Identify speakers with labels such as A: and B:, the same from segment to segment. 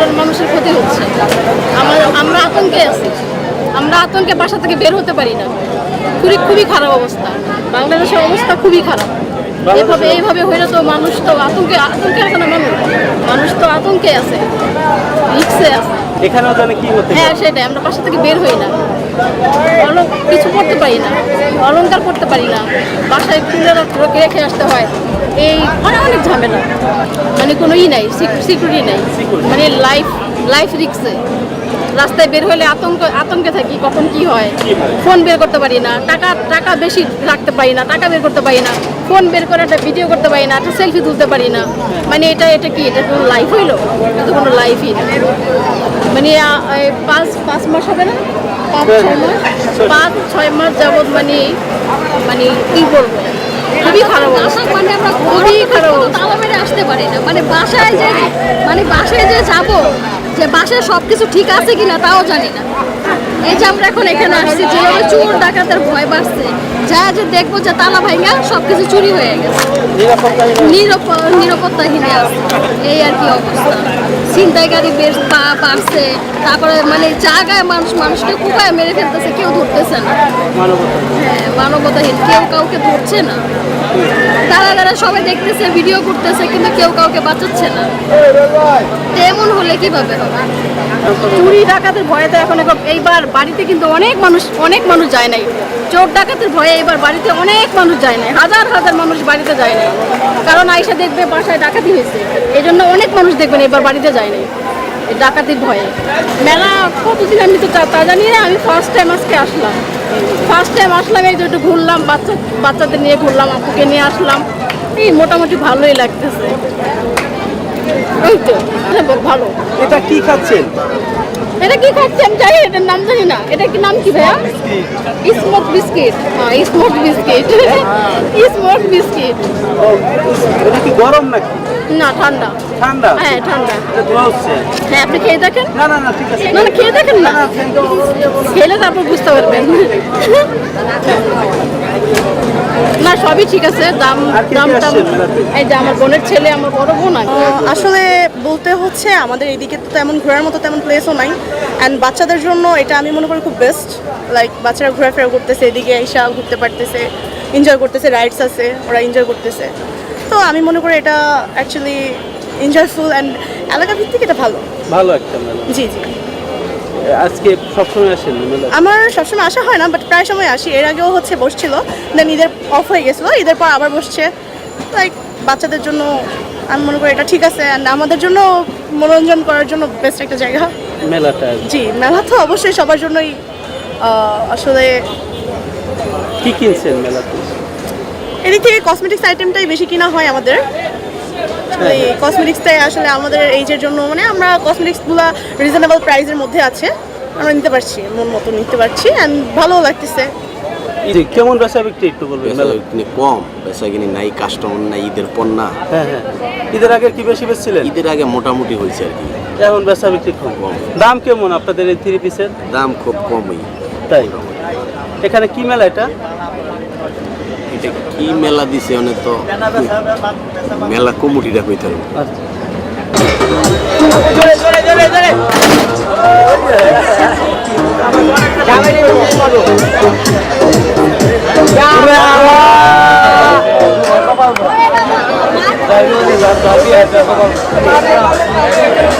A: সাধারণ মানুষের ক্ষতি হচ্ছে। আমার আমরা আতঙ্কে আছি। আমরা আতঙ্কে বাসা থেকে বের হতে পারি না। খুবই খুবই খারাপ অবস্থা। বাংলাদেশের অবস্থা খুবই খারাপ। এভাবে এইভাবে হইলে তো মানুষ তো আতঙ্কে আতঙ্কে আছে না মানুষ? মানুষ তো আতঙ্কে আছে। রিক্সে আছে।
B: এখানেও জানে কি হতে
A: হ্যাঁ সেটাই। আমরা বাসা থেকে বের হই না। কিছু করতে পারি না অলঙ্কার করতে পারি না বাসায় ফুলের রেখে রেখে আসতে হয় এই অনেক অনেক ঝামেলা। মানে কোনো ই নাই সিকিউরিটি নাই। মানে লাইফ লাইফ রিক্সে রাস্তায় বের হলে আতঙ্ক, আতঙ্কে থাকি, কখন কি হয়? ফোন বের করতে পারি না। টাকা টাকা বেশি রাখতে পারি না, টাকা বের করতে পারি না। ফোন বের করে একটা ভিডিও করতে পারি না, একটা সেলফি তুলতে পারি না। মানে এটা এটা কি? এটা কোনো লাইফ হইল? এটা তো কোনো লাইফই না। মানে পাঁচ পাঁচ মাস হবে না? পাঁচ, ছয় মাস? পাঁচ, ছয় মাস যাবৎ মানে মানে কি বলব? খুবই খারাপ
C: মানে
A: খুবই খারাপ
C: মেরে আসতে পারি না। মানে বাসায় যে মানে বাসায় যে যাব যে বাসায় সব কিছু ঠিক আছে কিনা তাও জানি না। এই যে আমরা এখন এখানে আসছি যেভাবে চোর ডাকাতের ভয় বাড়ছে। যা যে দেখব যে তালা ভাইঙ্গা সব কিছু চুরি হয়ে গেছে। নিরাপ- নিরাপত্তাহীনে এই আর কি অবস্থা। ছিনতাইকারী বেশ পা- বাড়ছে। তারপরে মানে জায়গায় মানুষ মানুষকে কোপায় মেরে ফেলতেছে, কেউ ধরতেছে না। হ্যাঁ মানবতাহীন। কেউ কাউকে ধরছে না। তারা তারা সবাই দেখতেছে ভিডিও করতেছে, কিন্তু কেউ কাউকে বাঁচাচ্ছে না। তেমন হলে কীভাবে হবে?
A: চুরি, ডাকাতের ভয়ে তো এখন এইবার বাড়িতে কিন্তু অনেক মানুষ অনেক মানুষ যায় নাই। চোর, ডাকাতের ভয়ে এবার বাড়িতে অনেক মানুষ যায় নাই। হাজার হাজার মানুষ বাড়িতে যায় নাই। কারণ আইসা দেখবে বাসায় ডাকাতি হয়েছে। এই অনেক মানুষ দেখবেন এবার বাড়িতে যায় নাই। ডাকাতির ভয়ে। মেলা কতদিন আমি তো তা- জানি না, আমি ফার্স্ট টাইম আজকে আসলাম। ফার্স্ট টাইম আসলাম, এই যে একটু ঘুরলাম, বাচ্চা বাচ্চাদের নিয়ে ঘুরলাম, আপুকে নিয়ে আসলাম। এই মোটামুটি ভালোই লাগতেছে। ওই তো ভালো।
B: এটা কি খাচ্ছেন?
A: এটা কি খাচ্ছি আমি জানি এটার নাম জানি না। এটা কি নাম কি ভাইয়া? Smoke biscuit. হ্যাঁ স্মোক বিস্কিট। Smoke biscuit.
B: এটা কি গরম নাকি?
A: না ঠান্ডা।
B: ঠান্ডা?
A: হ্যাঁ ঠান্ডা। হ্যাঁ আপনি খেয়ে দেখেন?
B: না না না ঠিক আছে।
A: না না খেয়ে দেখেন না। খেলে তারপর বুঝতে পারবেন। না সবই ঠিক আছে দাম দাম
B: মেলাতে?
A: এই যে আমার বোনের ছেলে আমার বড় বোন আছে
D: আসলে বলতে হচ্ছে আমাদের এইদিকে তো তেমন ঘোরার মতো তেমন প্লেসও নাই। অ্যান্ড বাচ্চাদের জন্য এটা আমি মনে করি খুব বেস্ট লাইক বাচ্চারা ঘোরাফেরা করতেছে এদিকে এসা ঘুরতে পারতেছে এনজয় করতেছে রাইডস আছে ওরা এনজয় করতেছে। তো আমি মনে করি এটা অ্যাকচুয়ালি এনজয়ফুল অ্যান্ড এলাকা ভিত্তিক এটা ভালো।
B: ভালো একটা
D: জি জি।
B: আজকে সবসময় আসেন?
D: আমার সবসময় আসা হয় না বাট প্রায় সময় আসি। এর আগেও হচ্ছে বসছিল দেন ঈদের অফ হয়ে গেছিল ঈদের পর আবার বসছে। লাইক বাচ্চাদের জন্য আমি মনে করি এটা ঠিক আছে অ্যান্ড আমাদের জন্য মনোরঞ্জন করার জন্য বেস্ট একটা জায়গা।
B: মেলাটা।
D: জি মেলা তো অবশ্যই সবার জন্যই আসলে
B: কি কিনছেন মেলাতে?
D: এদিক থেকে কসমেটিক্স আইটেমটাই বেশি কিনা হয় আমাদের। এই কসমেটিক্সটাই আসলে আমাদের এইজের জন্য মানে আমরা কসমেটিক্সগুলো রিজনেবল প্রাইসের মধ্যে আছে। আমরা নিতে পারছি মন মতো নিতে পারছি অ্যান্ড ভালো লাগতেছে।
B: কেমন বেচা বিক্রি একটু বলবেন?
E: কম বেচা কিনি নাই কাস্টমার নাই ঈদের পণ্যা
B: হ্যাঁ হ্যাঁ। ঈদের আগে কি বেশি বেচছিলেন?
E: ঈদের আগে মোটামুটি হয়েছে আর কি।
B: এখন বেচা বিক্রি কম।
E: কম।
B: দাম কেমন আপনাদের এই থ্রি পিসের
E: দাম খুব কমই।
B: তাই। এখানে কি মেলা এটা?
E: এটা কি মেলা দিছে অনেক তো মেলা কমিটিটা কইতে হবে
B: আচ্ছা।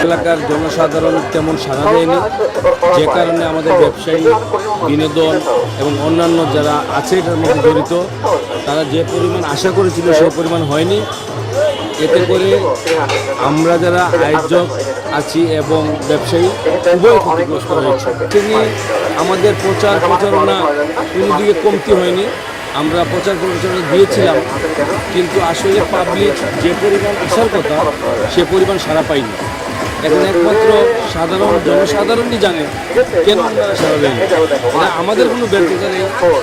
F: এলাকার জনসাধারণ তেমন সাড়া দেয়নি। যে কারণে আমাদের ব্যবসায়ী, বিনোদন এবং অন্যান্য যারা আছে এটার মধ্যে জড়িত, তারা যে পরিমাণ আশা করেছিল সেই পরিমাণ হয়নি। এতে করে আমরা যারা আয়োজক আছি এবং ব্যবসায়ী, উভয় ক্ষতিগ্রস্ত হয়েছে। তিনি আমাদের প্রচার প্রচারণা কোনো দিকে কমতি হয়নি। আমরা প্রচার প্রচারণা দিয়েছিলাম, কিন্তু আসলে পাবলিক যে পরিমাণ আসার কথা, সে পরিমাণ সারা পাইনি এখন একমাত্র সাধারণ জনসাধারণই জানে কেন আমরা সারা এটা আমাদের কোনো ব্যর্থতা নেই।